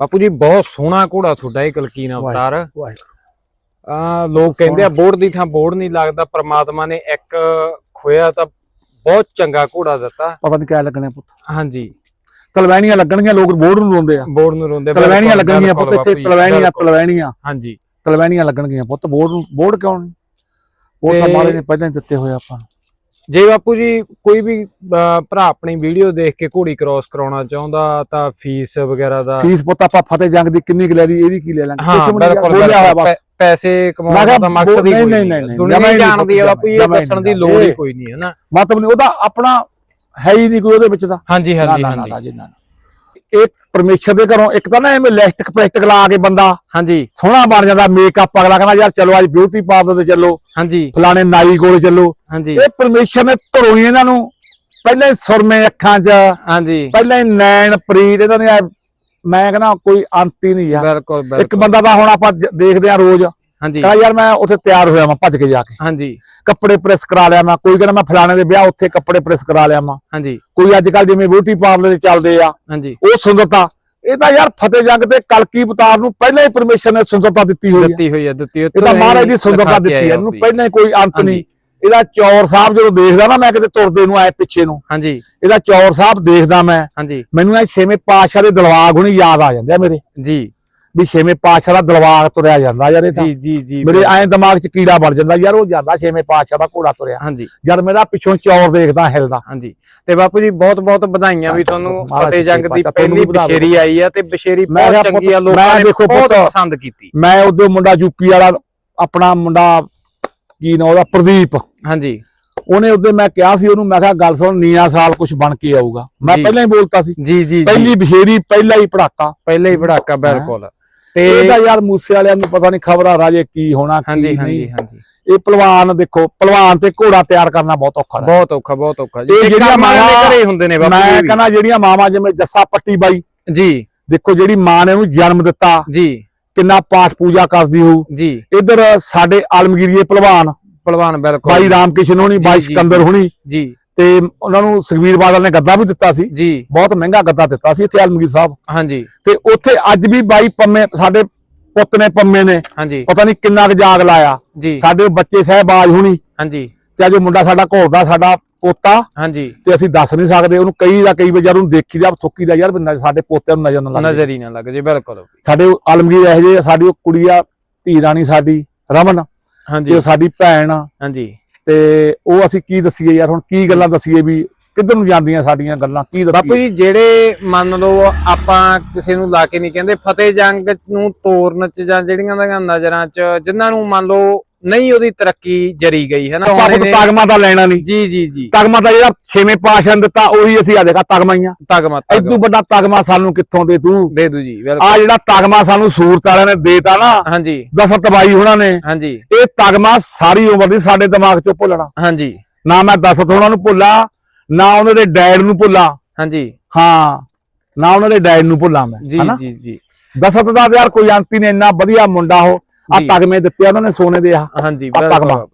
ਬਾਪੂ ਜੀ ਬਹੁਤ ਸੋਹਣਾ ਘੋੜਾ ਤੁਹਾਡਾ ਇਹ ਕਲਕੀਨ ਅਵਤਾਰ। ਆ ਲੋਕ ਕਹਿੰਦੇ ਆ ਬੋਰਡ ਦੀ ਥਾਂ ਬੋਰਡ ਨਹੀਂ ਲੱਗਦਾ ਪ੍ਰਮਾਤਮਾ ਨੇ ਇੱਕ ਖੋਇਆ ਤਾਂ ਬਹੁਤ ਚੰਗਾ ਘੋੜਾ ਦਿੱਤਾ। ਪਤਾ ਨਹੀਂ ਕਿਆ ਲੱਗਣੇ ਪੁੱਤ। ਹਾਂਜੀ। ਤਲਵੈਣੀਆਂ ਲੱਗਣਗੀਆਂ ਲੋਕ ਬੋਰਡ ਨੂੰ ਰੋਂਦੇ ਆ। ਬੋਰਡ ਨੂੰ ਰੋਂਦੇ ਤਲਵੈਣੀਆਂ ਲੱਗਣਗੀਆਂ ਪੁੱਤ ਇੱਥੇ ਤਲਵੈਣੀਆਂ। ਤਲਵੈਣੀਆਂ। ਹਾਂਜੀ। ਤਲਵੈਣੀਆਂ ਲੱਗਣਗੀਆਂ ਪੁੱਤ ਬੋਰਡ ਨੂੰ ਬੋਰਡ ਕਿਉਂ ਨਹੀਂ? ਬੋਰਡ ਤਾਂ ਮਾਰੇ ਨੇ ਪਹਿਲਾਂ ਦਿੱਤੇ ਹੋਏ ਆਪਾਂ। ਜੇ ਬਾਪੂ ਜੀ ਕੋਈ ਵੀ ਭਰਾ ਆਪਣੀ ਵੀਡੀਓ ਦੇਖ ਕੇ ਘੋੜੀ ਕ੍ਰਾਸ ਕਰਾਉਣਾ ਚਾਹੁੰਦਾ ਤਾਂ ਫੀਸ ਵਗੈਰਾ ਦਾ ਫੀਸ ਪੁੱਤ ਆਪਾਂ ਫਤਿਹ ਜੰਗ ਦੀ ਕਿੰਨੀ ਕੁ ਲੈ ਲਈ ਇਹਦੀ ਕੀ ਲੈ ਲਾਂਗੇ? ਹਾਂ ਬਿਲਕੁਲ ਪੈਸੇ ਕਮਾਉਣ ਦਾ ਮਕਸਦ ਹੀ ਨਹੀਂ, ਕੋਈ ਨਹੀਂ, ਨਹੀਂ ਨਹੀਂ, ਦੁਨੀਆ ਜਾਣਦੀ ਹੈ ਬਾਪੂ ਇਹ ਦੱਸਣ ਦੀ। ਲੋੜ ਹੀ ਕੋਈ ਨਹੀਂ ਹੈ ਨਾ। ਮਤਲਬ ਨਹੀਂ ਉਹਦਾ ਆਪਣਾ ਹੈ ਹੀ ਨਹੀਂ ਕੋਈ ਉਹਦੇ ਵਿੱਚ ਤਾਂ। ਹਾਂਜੀ ਹਾਂਜੀ ਨਾ ਨਾ ਹਾਂਜੀ। ਰਾਜੇ ਨਾ ਨਾ। ਇਹ ਪਰਮੇਸ਼ਰ ਦੇ ਘਰੋਂ ਇੱਕ ਤਾਂ ਨਾ ਐਵੇਂ ਲਿਪਸਟਿਕ ਪੈਸਟਿਕ ਲਾ ਕੇ ਬੰਦਾ ਹਾਂਜੀ। ਸੋਹਣਾ ਬਣ ਜਾਂਦਾ ਮੇਕਅਪ ਅਗਲਾ ਕਹਿੰਦਾ ਯਾਰ ਚਲੋ ਅੱਜ ਬਿਊਟੀ ਪਾਰਲਰ ਤੇ ਚੱਲੋ ਹਾਂਜੀ। ਫਲਾਣੇ ਨਾਈ ਕੋਲ ਚੱਲੋ। ਹਾਂਜੀ। ਇਹ ਪਰਮੇਸ਼ਰ ਨੇ ਹੀ ਇਹਨਾਂ ਨੂੰ। ਪਹਿਲਾਂ ਹੀ ਸੁਰਮੇ ਅੱਖਾਂ 'ਚ ਹਾਂਜੀ। ਪਹਿਲਾਂ ਹੀ ਨੈਣ ਪ੍ਰੀਤ ਇਹਨਾਂ ਨੇ ਮੈਂ ਕਹਿੰਦਾ ਕੋਈ ਅੰਤ ਹੀ ਨਹੀਂ ਯਾਰ ਬਿਲਕੁਲ ਇੱਕ ਬੰਦਾ ਤਾਂ ਹੁਣ ਆਪਾਂ ਦੇਖਦੇ ਆ ਰੋਜ਼। ਹਾਂਜੀ। ਕਹਿੰਦਾ ਯਾਰ ਮੈਂ ਉੱਥੇ ਤਿਆਰ ਹੋਇਆ ਮੈਂ ਭੱਜ ਕੇ ਜਾ ਕੇ। ਹਾਂਜੀ। ਕੱਪੜੇ ਪ੍ਰੈਸ ਕਰਾ ਲਿਆ ਮੈਂ ਕੋਈ ਕਹਿੰਦਾ ਮੈਂ ਫਲਾਣੇ ਦੇ ਵਿਆਹ ਉੱਥੇ ਕੱਪੜੇ ਪ੍ਰੈਸ ਕਰਾ ਲਿਆ ਮੈਂ ਹਾਂਜੀ। ਕੋਈ ਅੱਜ ਕੱਲ ਜਿਵੇਂ ਬਿਊਟੀ ਪਾਰਲਰ ਦੇ ਚੱਲਦੇ ਆ ਹਾਂਜੀ। ਉਹ ਸੁੰਦਰਤਾ ਇਹ ਤਾਂ ਯਾਰ ਫਤਿਹ ਜੰਗ ਤੇ ਕਲਕੀ ਅਵਤਾਰ ਨੂੰ ਪਹਿਲਾਂ ਹੀ ਪਰਮੇਸ਼ਰ ਨੇ ਸੁੰਦਰਤਾ ਦਿੱਤੀ ਹੋਈ ਹੈ ਦਿੱਤੀ ਹੋਈ ਹੈ ਦਿੱਤੀ ਇਹ ਤਾਂ ਮਹਾਰਾਜ ਦੀ ਸੁੰਦਰਤਾ ਦਿੱਤੀ ਹੈ ਇਹਨੂੰ ਪਹਿਲਾਂ ਹੀ ਕੋਈ ਅੰਤ ਨਹੀਂ। ਇਹਦਾ ਚੌਰ ਸਾਹਿਬ ਜਦੋਂ ਦੇਖਦਾ ਨਾ ਮੈਂ ਕਿਤੇ ਤੁਰਦੇ ਨੂੰ ਆਏ ਪਿੱਛੇ ਨੂੰ ਹਾਂਜੀ। ਇਹਦਾ ਚੌਰ ਸਾਹਿਬ ਦੇਖਦਾ ਮੈਂ ਹਾਂਜੀ। ਮੈਨੂੰ ਇਹ ਛੇਵੇਂ ਪਾਤਸ਼ਾਹ ਦੇ ਦਲਵਾਗ ਹੁਣੀ ਯਾਦ ਆ ਜਾਂਦੇ ਆ ਮੇਰੇ। ਜੀ। ਵੀ ਛੇਵੇਂ ਪਾਤਸ਼ਾਹ ਦਾ ਦਲਵਾਗ ਤੁਰਿਆ ਜਾਂਦਾ ਯਾਰ ਇਹ ਤਾਂ। ਜੀ ਜੀ ਜੀ ਮੇਰੇ ਐਂ ਦਿਮਾਗ 'ਚ ਕੀੜਾ ਵੜ ਜਾਂਦਾ ਯਾਰ ਉਹ ਜਾਂਦਾ ਛੇਵੇਂ ਪਾਤਸ਼ਾਹ ਦਾ ਘੋੜਾ ਤੁਰਿਆ। ਹਾਂਜੀ। ਜਦ ਮੇਰਾ ਪਿੱਛੋਂ ਚੌਰ ਦੇਖਦਾ ਹਿਲਦਾ ਹਾਂਜੀ। ਤੇ ਬਾਪੂ ਜੀ ਬਹੁਤ ਬਹੁਤ ਵਧਾਈਆਂ ਵੀ ਤੁਹਾਨੂੰ ਫਤਿਹ ਜੰਗ ਦੀ ਪਹਿਲੀ। ਬਸ਼ੇਰੀ ਆਈ ਆ ਤੇ ਬਸ਼ੇਰੀ ਬਹੁਤ ਚੰਗੀ ਆ ਲੋਕਾਂ ਨੇ ਬਹੁਤ ਪਸੰਦ ਕੀਤੀ। ਮੈਂ ਉਹਦੇ ਮੁੰਡਾ ਯੂਪੀ ਵਾਲਾ ਆਪਣਾ ਮੁੰਡਾ ਕੀ ਨਾਂ ਉਹਦਾ ਪ੍ਰਦੀਪ। ਹਾਂਜੀ। ਉਹਨੇ ਉਹਦੇ ਮੈਂ ਕਿਹਾ ਸੀ ਉਹਨੂੰ ਮੈਂ ਕਿਹਾ ਗੱਲ ਸੁਣ ਨੀਆਂ ਸਾਲ ਕੁਝ ਬਣ ਕੇ ਆਊਗਾ। ਮੈਂ। ਪਹਿਲਾਂ ਹੀ ਬੋਲਤਾ ਸੀ। ਜੀ ਜੀ ਪਹਿਲੀ ਬਸ਼ੇਰੀ ਪਹਿਲਾ ਹੀ ਪੜਾਕਾ। ਪਹਿਲੇ ਹੀ ਭੜਾਕਾ ਬਿਲਕੁਲ। ਤੇ ਇਹਦਾ ਯਾਰ ਮੂਸੇ ਵਾਲਿਆਂ ਨੂੰ ਪਤਾ ਨਹੀਂ ਖਬਰਾਂ ਰਾਜੇ ਕੀ ਹੋਣਾ ਕੀ ਹਾਂਜੀ ਨਹੀਂ। ਹਾਂਜੀ ਹਾਂਜੀ। ਇਹ ਪਹਿਲਵਾਨ ਦੇਖੋ ਪਹਿਲਵਾਨ ਤੇ ਘੋੜਾ ਤਿਆਰ ਕਰਨਾ ਬਹੁਤ ਔਖਾ ਹੈ ਬਹੁਤ ਔਖਾ ਬਹੁਤ ਔਖਾ ਜੀ। ਜਿਹੜੀਆਂ ਮਾਵਾਂ- ਘਰੇ ਹੁੰਦੇ ਨੇ ਬਾਪੂ ਮੈਂ। ਕਹਿੰਦਾ ਜਿਹੜੀਆਂ ਮਾਵਾਂ ਜਿਵੇਂ ਜੱਸਾ ਪੱਟੀ ਬਾਈ। ਜੀ। ਦੇਖੋ ਜਿਹੜੀ ਮਾਂ ਨੇ ਉਹਨੂੰ ਜਨਮ ਦਿੱਤਾ। ਜੀ। ਕਿੰਨਾ ਪਾਠ ਪੂਜਾ ਕਰਦੀ ਹੋਊ। ਜੀ। ਇਧਰ ਸਾਡੇ ਆਲਮਗੀਰੀਏ ਪਹਿਲਵਾਨ। ਪਹਿਲਵਾਨ ਬਿਲਕੁਲ। ਬਾਈ ਰਾਮਕਿਸ਼ਨ ਹੋਣੀ ਬਾਈ ਸਿਕੰਦਰ ਹੋਣੀ। ਜੀ। ਤੇ ਉਹਨਾਂ ਨੂੰ ਸੁਖਬੀਰ ਬਾਦਲ ਨੇ ਗੱਦਾ ਵੀ ਦਿੱਤਾ ਸੀ। ਜੀ। ਬਹੁਤ ਮਹਿੰਗਾ ਗੱਦਾ ਦਿੱਤਾ ਸੀ ਇੱਥੇ ਆਲਮਗੀਰ ਸਾਹਿਬ। ਹਾਂਜੀ। ਤੇ ਉੱਥੇ ਅੱਜ ਵੀ ਬਾਈ ਪੰਮੇ ਸਾਡੇ ਪੁੱਤ ਨੇ ਪੰਮੇ ਨੇ। ਹਾਂਜੀ। ਪਤਾ ਨਹੀਂ ਕਿੰਨਾ ਕੁ ਜਾਗ ਲਾਇਆ। ਜੀ। ਸਾਡੇ ਬੱਚੇ ਸਹਿਬਾਜ ਹੋਣੀ। ਹਾਂਜੀ। ਤੇ ਅੱਜ ਮੁੰਡਾ ਸਾਡਾ ਘੋੜਦਾ ਸਾਡਾ ਪੋਤਾ। ਹਾਂਜੀ। ਤੇ ਅਸੀਂ ਦੱਸ ਨਹੀਂ ਸਕਦੇ ਉਹਨੂੰ ਕਈ ਦਾ ਕਈ ਵਾਰ ਉਹਨੂੰ ਦੇਖੀ ਦਾ ਥੁੱਕੀ ਦਾ ਯਾਰ ਬੰਦਾ ਸਾਡੇ ਪੋਤਿਆਂ ਨੂੰ ਨਜ਼ਰ ਨਾ ਲੱਗੇ ਨਜ਼ਰ ਹੀ ਨਾ ਲੱਗ ਜੇ ਬਿਲਕੁਲ। ਸਾਡੇ ਆਲਮਗੀਰ ਇਹੋ ਜਿਹੇ ਸਾਡੀ ਉਹ ਕੁੜੀ ਆ ਧੀ ਰਾਣੀ ਸਾਡੀ ਰਮਨ। ਹਾਂਜੀ। ਉਹ ਸਾਡੀ ਭੈਣ ਆ। ਹਾਂਜੀ। ਤੇ ਉਹ ਅਸੀਂ ਕੀ ਦਸੀਏ ਯਾਰ, ਹੁਣ ਕੀ ਗੱਲਾਂ ਦਸੀਏ ਵੀ ਕਿੱਧਰ ਨੂੰ ਜਾਂਦੀਆਂ ਸਾਡੀਆਂ ਗੱਲਾਂ, ਕੀ ਬਾਪੂ ਦਸੀਏ ਜੀ, ਜਿਹੜੇ ਮੰਨ ਲਓ ਆਪਾਂ ਕਿਸੇ ਨੂੰ ਲਾ ਕੇ ਨਹੀਂ ਕਹਿੰਦੇ ਫਤਿਹ ਜੰਗ ਨੂੰ ਤੋਰਨ ਚ ਜਾਂ ਜਿਹੜੀਆਂ ਦੀਆਂ ਨਜ਼ਰਾਂ ਚ, ਜਿਨ੍ਹਾਂ ਨੂੰ ਮੰਨ ਲਓ ਨਹੀਂ ਉਹਦੀ ਤਰੱਕੀ ਜਰੀ ਗਈ ਹੈ ਨਾ? ਆਪਾਂ ਨੂੰ ਤਗਮਾ ਤਾਂ ਲੈਣਾ ਨਹੀਂ। ਜੀ ਜੀ ਜੀ। ਤਗਮਾ ਤਾਂ ਜਿਹੜਾ ਛੇਵੇਂ ਪਾਸ਼ਾ ਨੇ ਦਿੱਤਾ ਉਹੀ ਅਸੀਂ ਆ ਦੇਖਾ ਤਗਮਾ ਹੀ ਆ। ਤਗਮਾ ਐਦੂ ਵੱਡਾ ਤਗਮਾ ਸਾਨੂੰ ਕਿੱਥੋਂ ਦੇ ਤੂੰ ਦੇ ਦੂ ਜੀ ਆ ਜਿਹੜਾ ਤਗਮਾ ਸਾਨੂੰ ਸੂਰਤ ਵਾਲਿਆਂ ਨੇ ਦੇਤਾ ਨਾ ਹਾਂਜੀ। ਦਸਤ ਬਾਈ ਉਹਨਾਂ ਨੇ ਹਾਂਜੀ। ਇਹ ਤਗਮਾ ਸਾਰੀ ਉਮਰ ਦੀ ਸਾਡੇ ਦਿਮਾਗ ਚੋਂ ਭੁੱਲਣਾ। ਹਾਂਜੀ। ਨਾ ਮੈਂ ਦਸਤ ਉਹਨਾਂ ਨੂੰ ਭੁੱਲਾਂ ਨਾ ਉਹਨਾਂ ਦੇ ਡੈਡ ਨੂੰ ਭੁੱਲਾਂ। ਹਾਂਜੀ। ਹਾਂ ਨਾ ਉਹਨਾਂ ਦੇ ਡੈਡ ਨੂੰ ਭੁੱਲਾਂ ਮੈਂ ਜੀ ਜੀ ਜੀ। ਦਸਤ ਦਾ ਯਾਰ ਕੋਈ ਅੰਤ ਹੀ ਨਹੀਂ ਇੰਨਾ ਵਧੀਆ ਮੁੰਡਾ ਉਹ ਆ। ਤਗਮੇ ਦਿੱਤੇ ਉਹਨਾਂ ਨੇ ਸੋਨੇ ਦੇ ਆ। ਹਾਂਜੀ ਤਗਮਾ।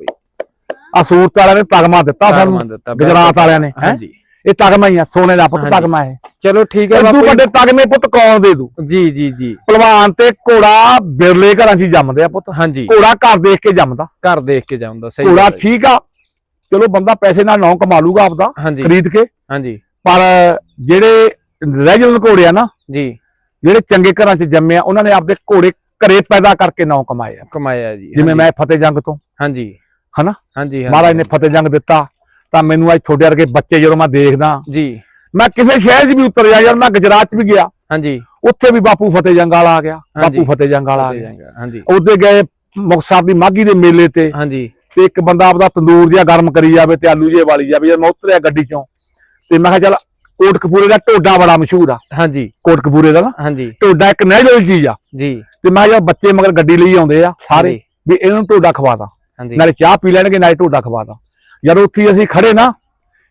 ਆ ਸੂਰਤ ਵਾਲਿਆਂ ਨੇ ਤਗਮਾ ਦਿੱਤਾ ਸਾਨੂੰ। ਗੁਜਰਾਤ ਵਾਲਿਆਂ ਨੇ? ਹਾਂਜੀ। ਇਹ ਤਗਮਾ ਹੀ ਆ ਸੋਨੇ ਦਾ ਪੁੱਤ। ਤਗਮਾ ਹੈ ਚਲੋ ਠੀਕ ਹੈ ਬਾਪੂ ਵੱਡੇ ਤਗਮੇ ਪੁੱਤ ਕੌਣ ਦੇ ਦੂ? ਜੀ ਜੀ ਜੀ। ਪਹਿਲਵਾਨ ਤੇ ਘੋੜਾ ਬਿਰਲੇ ਘਰਾਂ 'ਚ ਜੰਮਦੇ ਆ ਪੁੱਤ। ਹਾਂਜੀ। ਘੋੜਾ ਘਰ ਦੇਖ ਕੇ ਜੰਮਦਾ। ਘਰ ਦੇਖ ਕੇ ਜਾਉਂਦਾ ਸਹੀ ਘੋੜਾ। ਠੀਕ ਆ। ਚਲੋ ਬੰਦਾ ਪੈਸੇ ਨਾਲ ਨੌ ਕਮਾ ਲੂਗਾ ਆਪਦਾ ਖਰੀਦ ਕੇ। ਹਾਂਜੀ। ਪਰ ਜਿਹੜੇ ਰੈਜੂਲਰ ਘੋੜੇ ਆ ਨਾ ਜੀ। ਜਿਹੜੇ ਚੰਗੇ ਘਰਾਂ 'ਚ ਜੰਮੇ ਆ ਉਹਨਾਂ ਨੇ ਆਪਦੇ ਘੋੜੇ ਘਰੇ ਪੈਦਾ ਕਰਕੇ ਨੌ ਕਮਾਏ ਆ। ਕਮਾਇਆ ਜੀ ਜਿਵੇਂ ਮੈਂ ਫਤਿਹ ਜੰਗ ਤੋਂ। ਹਾਂਜੀ। ਹਨਾ? ਹਾਂਜੀ ਮਹਾਰਾਜ ਨੇ ਫਤਿਹ ਜੰਗ ਦਿੱਤਾ ਤਾਂ ਮੈਨੂੰ ਅੱਜ ਤੁਹਾਡੇ ਵਰਗੇ ਬੱਚੇ ਜਦੋਂ ਮੈਂ ਦੇਖਦਾ ਜੀ। ਮੈਂ ਕਿਸੇ ਸ਼ਹਿਰ 'ਚ ਵੀ ਉਤਰ ਜਾ ਯਾਰ ਮੈਂ ਗੁਜਰਾਤ 'ਚ ਵੀ ਗਿਆ। ਹਾਂਜੀ। ਉੱਥੇ ਵੀ ਬਾਪੂ ਫਤਿਹ ਜੰਗ ਵਾਲਾ ਆ ਗਿਆ। ਬਾਪੂ ਫਤਿਹ ਜੰਗ ਵਾਲਾ ਆ ਗਿਆ। ਹਾਂਜੀ। ਉੱਥੇ ਗਏ ਮੁਕਤਸਰ ਦੀ ਮਾਗੀ ਦੇ ਮੇਲੇ ਤੇ। ਹਾਂਜੀ। ਤੇ ਇੱਕ ਬੰਦਾ ਆਪਦਾ ਤੰਦੂਰ ਜਿਹਾ ਗਰਮ ਕਰੀ ਜਾਵੇ ਤੇ ਆਲੂ ਜੇ ਵਾਲੀ ਜਾਵੇ ਜਦ ਮੈਂ ਉਤਰਿਆ ਗੱਡੀ ਚੋਂ। ਤੇ ਮੈਂ ਕਿਹਾ ਚੱਲ ਕੋਟਕਪੂਰੇ ਦਾ ਢੋਡਾ ਬੜਾ ਮਸ਼ਹੂਰ ਆ। ਹਾਂਜੀ। ਕੋਟਕਪੂਰੇ ਦਾ ਨਾ। ਹਾਂਜੀ। ਢੋਡਾ ਇੱਕ ਨੈਚੁਰਲ ਚੀਜ਼ ਆ। ਜੀ। ਤੇ ਮੈਂ ਕਿਹਾ ਬੱਚੇ ਮਗਰ ਗੱਡੀ ਲਈ ਆਉਂਦੇ ਆ ਸਾਰੇ ਵੀ ਇਹਨਾਂ ਨੂੰ ਢੋਡਾ ਖਵਾਦਾ। ਹਾਂਜੀ। ਨਾਲੇ ਚਾਹ ਪੀ ਲੈਣਗੇ ਨਾਲੇ ਢੋਡਾ ਖਵਾਦਾ। ਜਦੋਂ ਉੱਥੇ ਅਸੀਂ ਖੜੇ ਨਾ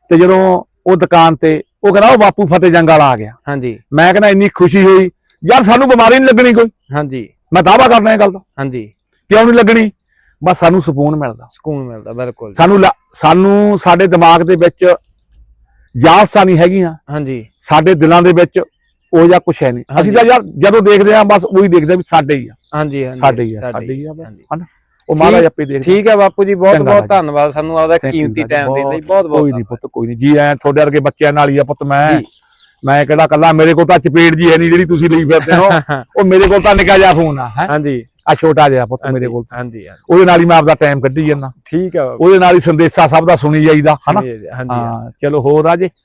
ਤੇ ਜਦੋਂ ਉਹ ਦੁਕਾਨ ਤੇ ਉਹ ਕਹਿੰਦਾ ਉਹ ਬਾਪੂ ਫਤਿਹ ਜੰਗ ਵਾਲਾ ਆ ਗਿਆ। ਹਾਂਜੀ। ਮੈਂ ਕਹਿੰਦਾ ਇੰਨੀ ਖੁਸ਼ੀ ਹੋਈ। ਯਾਰ ਸਾਨੂੰ ਬਿਮਾਰੀ ਨਹੀਂ ਲੱਗਣੀ ਕੋਈ? ਹਾਂਜੀ। ਮੈਂ ਦਾਵਾ ਕਰਦਾ ਇਹ ਗੱਲ ਦਾ। ਹਾਂਜੀ। ਕਿਉਂ ਨਹੀਂ ਲੱਗਣੀ? ਬਸ ਸਾਨੂੰ ਸਕੂਨ ਮਿਲਦਾ। ਸਕੂਨ ਮਿਲਦਾ ਬਿਲਕੁਲ। ਸਾਨੂੰ ਸਾਨੂੰ ਸਾਡੇ ਦਿਮਾਗ ਦੇ ਵਿੱਚ ਜਾਲਸਾ ਨਹੀਂ ਹੈਗੀਆਂ। ਹਾਂਜੀ। ਸਾਡੇ ਦਿਲਾਂ ਦੇ ਵਿੱਚ ਉਹ ਜਾਂ ਕੁਛ ਹੈ ਨਹੀਂ। ਅਸੀਂ। ਤਾਂ ਯਾਰ ਜਦੋਂ ਦੇਖਦੇ ਆ ਬਸ ਉਹੀ ਦੇਖਦੇ ਆ ਵੀ ਸਾਡੇ ਹੀ ਆ। ਹਾਂਜੀ ਹਾਂਜੀ। ਸਾਡੇ ਹੀ ਆ ਸਾਡੇ ਹੀ ਆ ਬਸ। ਹਨਾ? ਉਹ ਮਹਾਰਾਜ ਆਪੇ ਦੇਖਦੇ ਠੀਕ ਹੈ। ਬਾਪੂ ਜੀ ਬਹੁਤ ਬਹੁਤ ਜੀ। ਧੰਨਵਾਦ ਸਾਨੂੰ ਆਪਦਾ ਕੀਮਤੀ ਜੀ, ਟਾਈਮ ਦੇਣ ਲਈ। ਬਹੁਤ- ਬਹੁਤ ਕੋਈ ਨਹੀਂ ਪੁੱਤ ਕੋਈ ਨਹੀਂ। ਜੀ ਐ ਤੁਹਾਡੇ ਵਰਗੇ ਬੱਚਿਆਂ ਨਾਲ ਹੀ ਆ ਪੁੱਤ ਮੈਂ। ਜੀ। ਮੈਂ ਕਿਹੜਾ ਕੱਲਾ ਮੇਰੇ ਕੋਲ ਤਾਂ ਚਪੇੜ ਜੀ ਹੈ ਨਹੀਂ ਜਿਹੜੀ ਤੁਸੀਂ ਲਈ ਫਿਰਦੇ ਹੋ। ਉਹ ਮੇਰੇ ਕੋਲ ਤਾਂ ਨਿੱਕਾ ਜਿਹਾ ਫੋਨ ਆ ਹਾਂਜੀ। ਆ ਛੋਟਾ ਜਿਹਾ ਪੁੱਤ ਮੇਰੇ ਕੋਲ। ਹਾਂਜੀ ਉਹਦੇ ਨਾਲ ਹੀ ਮੈਂ ਆਪਦਾ ਟਾਈਮ ਕੱਢੀ ਜਾਂਦਾ। ਠੀਕ ਬਾਪੂ ਉਹਦੇ ਨਾਲ ਹੀ ਸੰਦੇਸ਼ਾ ਸਭ ਦਾ ਸੁਣੀ ਜਾਈਦਾ ਹਨਾ? ਜੀ, ਹਾਂ ਚਲੋ ਹੋਰ ਰਾਜੇ